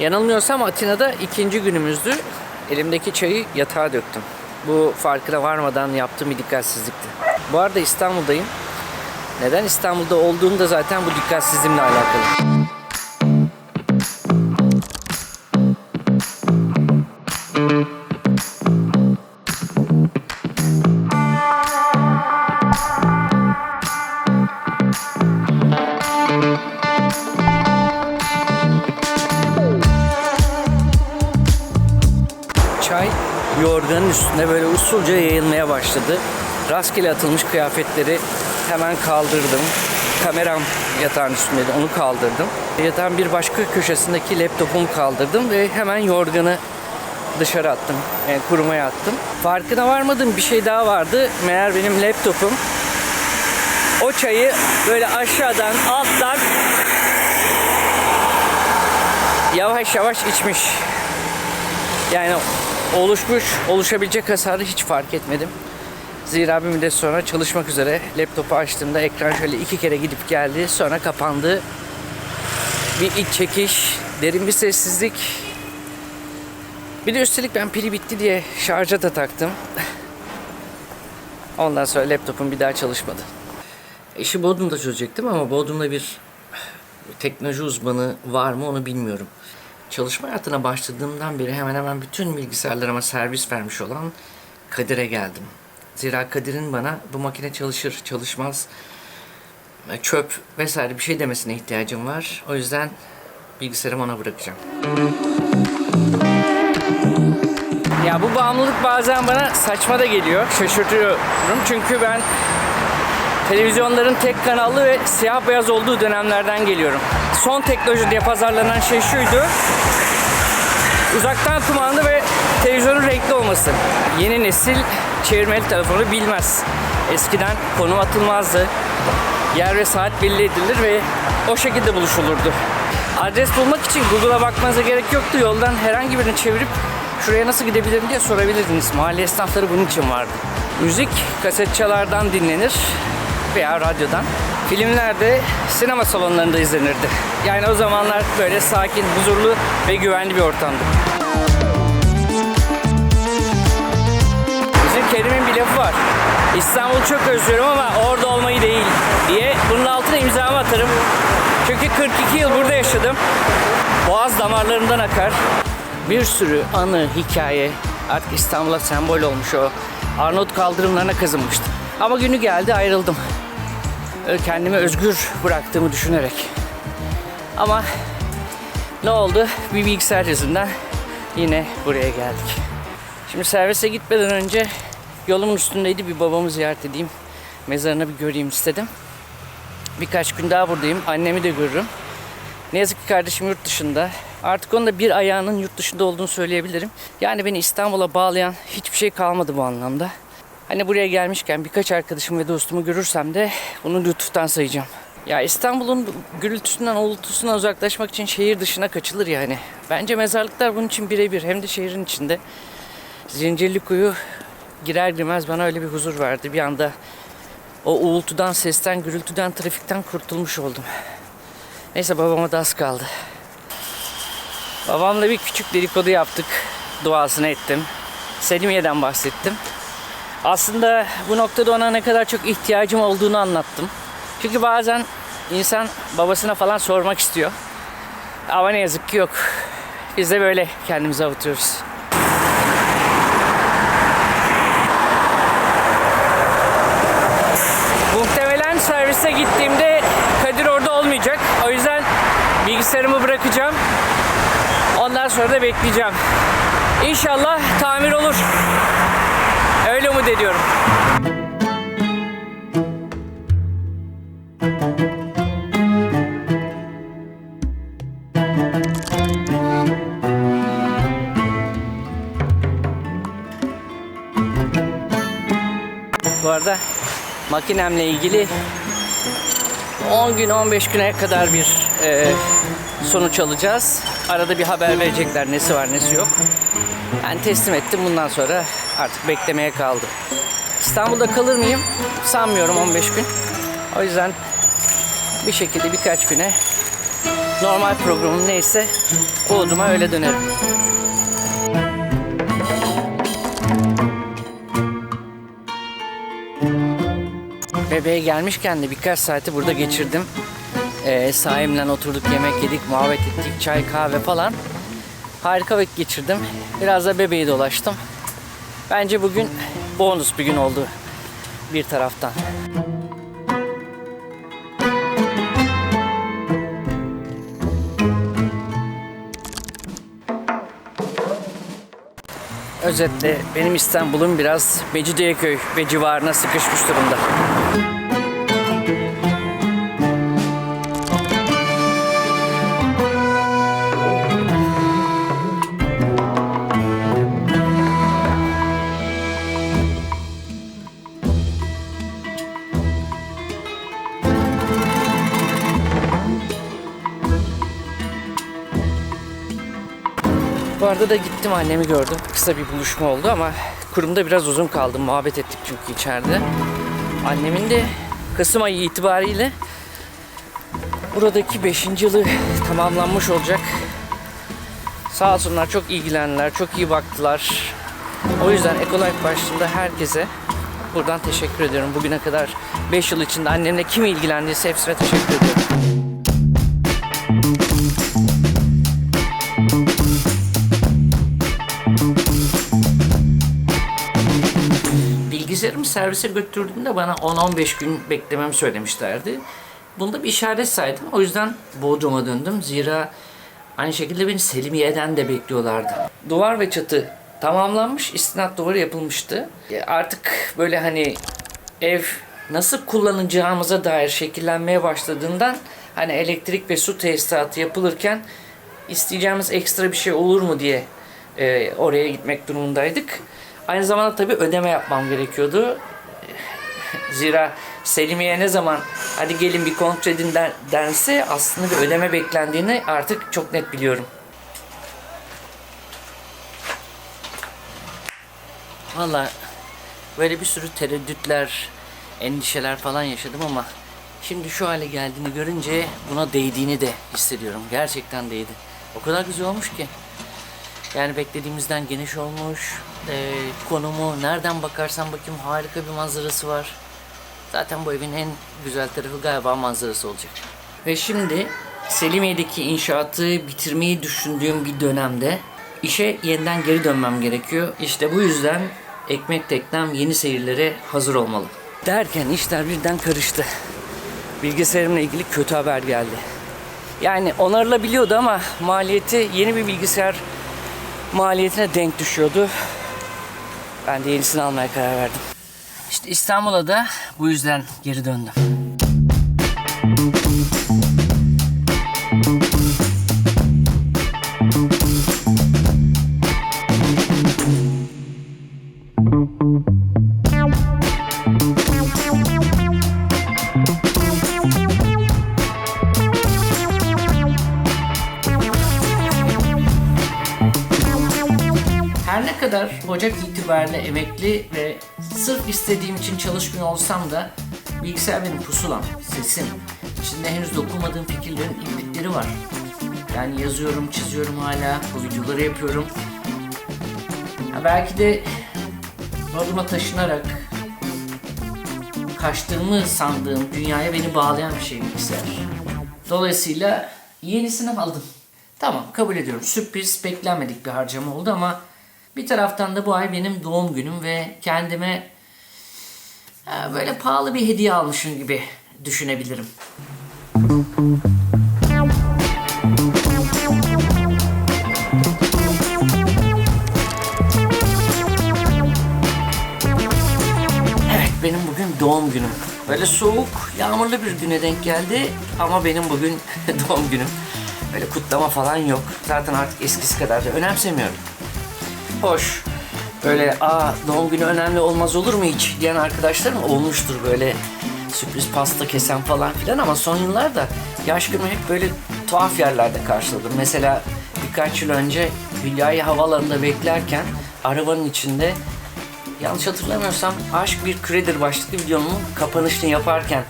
Yanılmıyorsam Atina'da ikinci günümüzdü. Elimdeki çayı yatağa döktüm. Bu farkına varmadan yaptığım bir dikkatsizlikti. Bu arada İstanbul'dayım. Neden İstanbul'da olduğum da zaten bu dikkatsizliğimle alakalı. Yorganın üstünde böyle usulca yayılmaya başladı. Rastgele atılmış kıyafetleri hemen kaldırdım. Kameram yatağın üstündeydi onu kaldırdım. Yatağın bir başka köşesindeki laptopumu kaldırdım ve hemen yorganı dışarı attım. Yani kurumaya attım. Farkına varmadığım bir şey daha vardı. Meğer benim laptopum o çayı böyle aşağıdan alttan yavaş yavaş içmiş. Yani oluşmuş, oluşabilecek hasarı hiç fark etmedim. Zira bir müddet sonra çalışmak üzere laptopu açtığımda ekran şöyle iki kere gidip geldi. Sonra kapandı. Bir iç çekiş, derin bir sessizlik. Bir de üstelik ben pili bitti diye şarja da taktım. Ondan sonra laptopum bir daha çalışmadı. İşi Bodrum'da çözecektim ama Bodrum'da bir teknoloji uzmanı var mı onu bilmiyorum. Çalışma hayatına başladığımdan beri hemen hemen bütün bilgisayarlarıma servis vermiş olan Kadir'e geldim. Zira Kadir'in bana bu makine çalışır, çalışmaz, çöp vesaire bir şey demesine ihtiyacım var. O yüzden bilgisayarımı ona bırakacağım. Ya bu bağımlılık bazen bana saçma da geliyor. Şaşırtıyorum. Çünkü ben televizyonların tek kanallı ve siyah beyaz olduğu dönemlerden geliyorum. Son teknoloji diye pazarlanan şey şuydu. Uzaktan kumanda ve televizyonun renkli olması. Yeni nesil çevirmeli telefonu bilmez. Eskiden konum atılmazdı. Yer ve saat belli edilir ve o şekilde buluşulurdu. Adres bulmak için Google'a bakmanıza gerek yoktu. Yoldan herhangi birini çevirip şuraya nasıl gidebilirim diye sorabilirdiniz. Mahalle esnafları bunun için vardı. Müzik kasetçalardan dinlenir veya radyodan. Filmlerde sinema salonlarında izlenirdi. Yani o zamanlar böyle sakin, huzurlu ve güvenli bir ortamdı. Bizim Kerim'in bir lafı var. İstanbul'u çok özlüyorum ama orada olmayı değil diye bunun altına imzamı atarım. Çünkü 42 yıl burada yaşadım. Boğaz damarlarımdan akar. Bir sürü anı, hikaye artık İstanbul'a sembol olmuş o. Arnavut kaldırımlarına kazınmıştı. Ama günü geldi ayrıldım. Öyle kendimi özgür bıraktığımı düşünerek. Ama ne oldu? Bir bilgisayar yüzünden yine buraya geldik. Şimdi servise gitmeden önce yolumun üstündeydi bir babamı ziyaret edeyim. Mezarını bir göreyim istedim. Birkaç gün daha buradayım. Annemi de görürüm. Ne yazık ki kardeşim yurt dışında. Artık onun da bir ayağının yurt dışında olduğunu söyleyebilirim. Yani beni İstanbul'a bağlayan hiçbir şey kalmadı bu anlamda. Hani buraya gelmişken birkaç arkadaşım ve dostumu görürsem de bunu lütuftan sayacağım. Ya İstanbul'un gürültüsünden, uğultusundan uzaklaşmak için şehir dışına kaçılır yani. Bence mezarlıklar bunun için birebir hem de şehrin içinde. Zincirlikuyu girer girmez bana öyle bir huzur verdi. Bir anda o uğultudan, sesten, gürültüden, trafikten kurtulmuş oldum. Neyse babama da az kaldı. Babamla bir küçük dedikodu yaptık. Duasını ettim. Selimiye'den bahsettim. Aslında bu noktada ona ne kadar çok ihtiyacım olduğunu anlattım. Çünkü bazen insan babasına falan sormak istiyor. Ama ne yazık ki yok. Biz de böyle kendimizi avutuyoruz. Muhtemelen servise gittiğimde Kadir orada olmayacak. O yüzden bilgisayarımı bırakacağım. Ondan sonra da bekleyeceğim. İnşallah tamir olur. Umut ediyorum. Bu arada makinemle ilgili 10 gün 15 güne kadar bir e, sonuç alacağız. Arada bir haber verecekler nesi var nesi yok. Ben teslim ettim bundan sonra artık beklemeye kaldım. İstanbul'da kalır mıyım? Sanmıyorum 15 gün. O yüzden bir şekilde birkaç güne normal programım neyse Bodrum'a öyle dönerim. Bebeğe gelmişken de birkaç saati burada geçirdim. Ee, sahimle oturduk, yemek yedik, muhabbet ettik, çay, kahve falan. Harika vakit geçirdim. Biraz da bebeği dolaştım. Bence bugün bonus bir gün oldu bir taraftan. Özetle benim İstanbul'um biraz Mecidiyeköy ve civarına sıkışmış durumda. Bu arada da gittim annemi gördüm. Kısa bir buluşma oldu ama kurumda biraz uzun kaldım. Muhabbet ettik çünkü içeride. Annemin de Kasım ayı itibariyle buradaki 5. yılı tamamlanmış olacak. Sağ olsunlar çok ilgilendiler, çok iyi baktılar. O yüzden Ekolife başlığında herkese buradan teşekkür ediyorum. Bugüne kadar 5 yıl içinde annemle kim ilgilendiyse hepsine teşekkür ediyorum. Bilgisayarımı servise götürdüğümde bana 10-15 gün beklememi söylemişlerdi. Bunda bir işaret saydım. O yüzden Bodrum'a döndüm. Zira aynı şekilde beni Selimiye'den de bekliyorlardı. Duvar ve çatı tamamlanmış. istinat duvarı yapılmıştı. E, Artık böyle hani ev nasıl kullanacağımıza dair şekillenmeye başladığından hani elektrik ve su tesisatı yapılırken isteyeceğimiz ekstra bir şey olur mu diye e, oraya gitmek durumundaydık. Aynı zamanda tabii ödeme yapmam gerekiyordu. Zira Selimiye ne zaman hadi gelin bir kontrol edin dense aslında bir ödeme beklendiğini artık çok net biliyorum. Valla böyle bir sürü tereddütler, endişeler falan yaşadım ama şimdi şu hale geldiğini görünce buna değdiğini de hissediyorum. Gerçekten değdi. O kadar güzel olmuş ki. Yani beklediğimizden geniş olmuş. Ee, konumu nereden bakarsan bakayım harika bir manzarası var. Zaten bu evin en güzel tarafı galiba manzarası olacak. Ve şimdi Selimiye'deki inşaatı bitirmeyi düşündüğüm bir dönemde işe yeniden geri dönmem gerekiyor. İşte bu yüzden ekmek teknem yeni seyirlere hazır olmalı. Derken işler birden karıştı. Bilgisayarımla ilgili kötü haber geldi. Yani onarılabiliyordu ama maliyeti yeni bir bilgisayar maliyetine denk düşüyordu. Ben de yenisini almaya karar verdim. İşte İstanbul'a da bu yüzden geri döndüm. Ocak itibariyle emekli ve sırf istediğim için çalışmıyor olsam da bilgisayar benim pusulam, sesim. İçinde henüz dokunmadığım fikirlerin iblikleri var. Yani yazıyorum, çiziyorum hala, bu videoları yapıyorum. Ha belki de Bodrum'a taşınarak kaçtığımı sandığım dünyaya beni bağlayan bir şey bilgisayar. Dolayısıyla yenisini aldım. Tamam kabul ediyorum. Sürpriz beklenmedik bir harcama oldu ama bir taraftan da bu ay benim doğum günüm ve kendime ha, böyle pahalı bir hediye almışım gibi düşünebilirim. Evet benim bugün doğum günüm. Böyle soğuk, yağmurlu bir güne denk geldi ama benim bugün doğum günüm. Böyle kutlama falan yok. Zaten artık eskisi kadar da önemsemiyorum. Hoş. Böyle aa doğum günü önemli olmaz olur mu hiç diyen arkadaşlarım olmuştur böyle sürpriz pasta kesen falan filan ama son yıllarda yaş günümü hep böyle tuhaf yerlerde karşıladım. Mesela birkaç yıl önce Hülya'yı havalarında beklerken arabanın içinde yanlış hatırlamıyorsam Aşk Bir Küredir başlıklı videomun kapanışını yaparken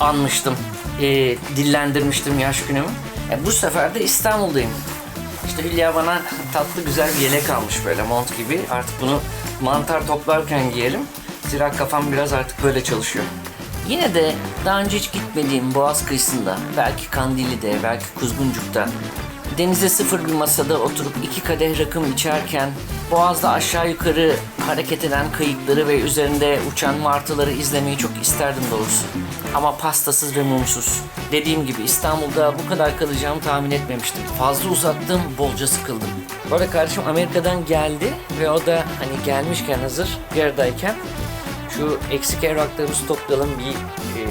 anmıştım. Ee, dillendirmiştim yaş günümü. E, bu sefer de İstanbul'dayım. İşte Hülya bana tatlı güzel bir yelek almış böyle mont gibi. Artık bunu mantar toplarken giyerim. Zira kafam biraz artık böyle çalışıyor. Yine de daha önce hiç gitmediğim Boğaz kıyısında, belki Kandilli'de, belki Kuzguncuk'ta, denize sıfır bir masada oturup iki kadeh rakım içerken, Boğaz'da aşağı yukarı hareket eden kayıkları ve üzerinde uçan martıları izlemeyi çok isterdim doğrusu. Ama pastasız ve mumsuz. Dediğim gibi İstanbul'da bu kadar kalacağımı tahmin etmemiştim. Fazla uzattım, bolca sıkıldım. Bu arada kardeşim Amerika'dan geldi ve o da hani gelmişken hazır bir şu eksik evraklarımızı toplayalım bir e,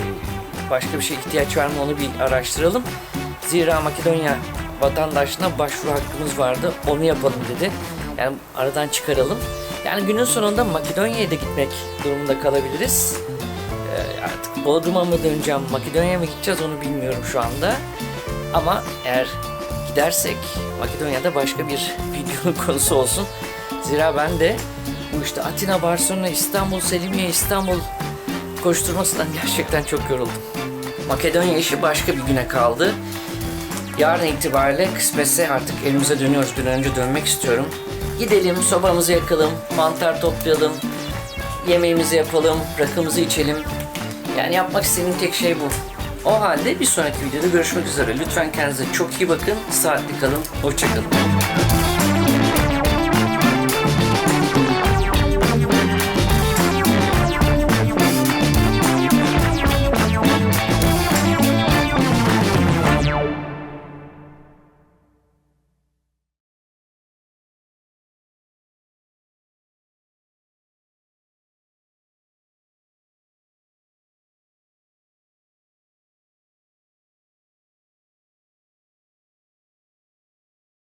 başka bir şey ihtiyaç var mı onu bir araştıralım. Zira Makedonya vatandaşlığına başvuru hakkımız vardı. Onu yapalım dedi. Yani aradan çıkaralım. Yani günün sonunda Makedonya'ya da gitmek durumunda kalabiliriz. E, artık Bodrum'a mı döneceğim, Makedonya'ya mı gideceğiz onu bilmiyorum şu anda. Ama eğer gidersek Makedonya'da başka bir videonun konusu olsun. Zira ben de bu işte Atina, Barcelona, İstanbul, Selimiye, İstanbul koşturmasından gerçekten çok yoruldum. Makedonya işi başka bir güne kaldı. Yarın itibariyle kısmetse artık evimize dönüyoruz. Bir önce dönmek istiyorum. Gidelim, sobamızı yakalım, mantar toplayalım, yemeğimizi yapalım, rakımızı içelim. Yani yapmak istediğim tek şey bu. O halde bir sonraki videoda görüşmek üzere. Lütfen kendinize çok iyi bakın. Saatli kalın. Hoşçakalın.